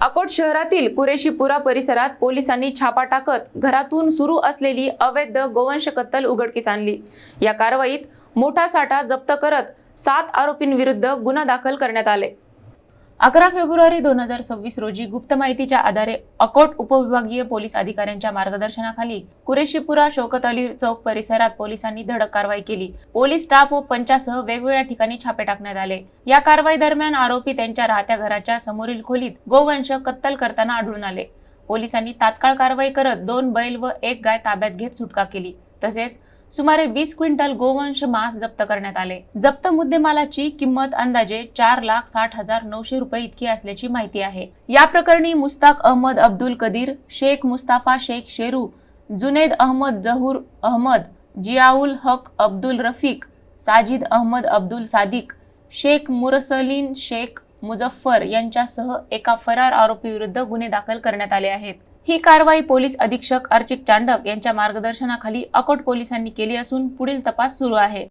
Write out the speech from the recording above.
अकोट शहरातील कुरेशीपुरा परिसरात पोलिसांनी छापा टाकत घरातून सुरू असलेली अवैध गोवंश कत्तल उघडकीस आणली. या कारवाईत मोठा साठा जप्त करत सात आरोपींविरुद्ध गुन्हा दाखल करण्यात आले. अकरा फेब्रुवारी दोन हजार सव्वीस रोजी गुप्त माहितीच्या आधारे अकोट उपविभागीय पोलीस अधिकाऱ्यांच्या मार्गदर्शनाखाली कुरेशीपुरा शोकत अली चौक परिसरात पोलिसांनी धडक कारवाई केली. पोलीस स्टाफ व पंचासह वेगवेगळ्या ठिकाणी छापे टाकण्यात आले. या कारवाई दरम्यान आरोपी त्यांच्या राहत्या घराच्या समोरील खोलीत गोवंश कत्तल करताना आढळून आले. पोलिसांनी तात्काळ कारवाई करत दोन बैल व एक गाय ताब्यात घेत सुटका केली. तसेच सुमारे वीस क्विंटल गोवंश मांस जप्त करण्यात आले. जप्त मुद्देमालाची किंमत अंदाजे चार लाख साठ हजार नऊशे रुपये इतकी असल्याची माहिती आहे. या प्रकरणी मुस्ताक अहमद अब्दुल कदीर शेख मुस्ताफा शेख शेरू जुनेद अहमद जहूर अहमद जियाउल हक अब्दुल रफीक साजिद अहमद अब्दुल सादिक शेख मुरसलीन शेख मुजफ्फर यांच्यासह एका फरार आरोपीविरुद्ध गुन्हे दाखल करण्यात आले आहेत. ही कारवाई पोलीस अधीक्षक अर्चिक चांडक यांच्या मार्गदर्शनाखाली अकोट पोलिसांनी केली असून पुढील तपास सुरू आहे.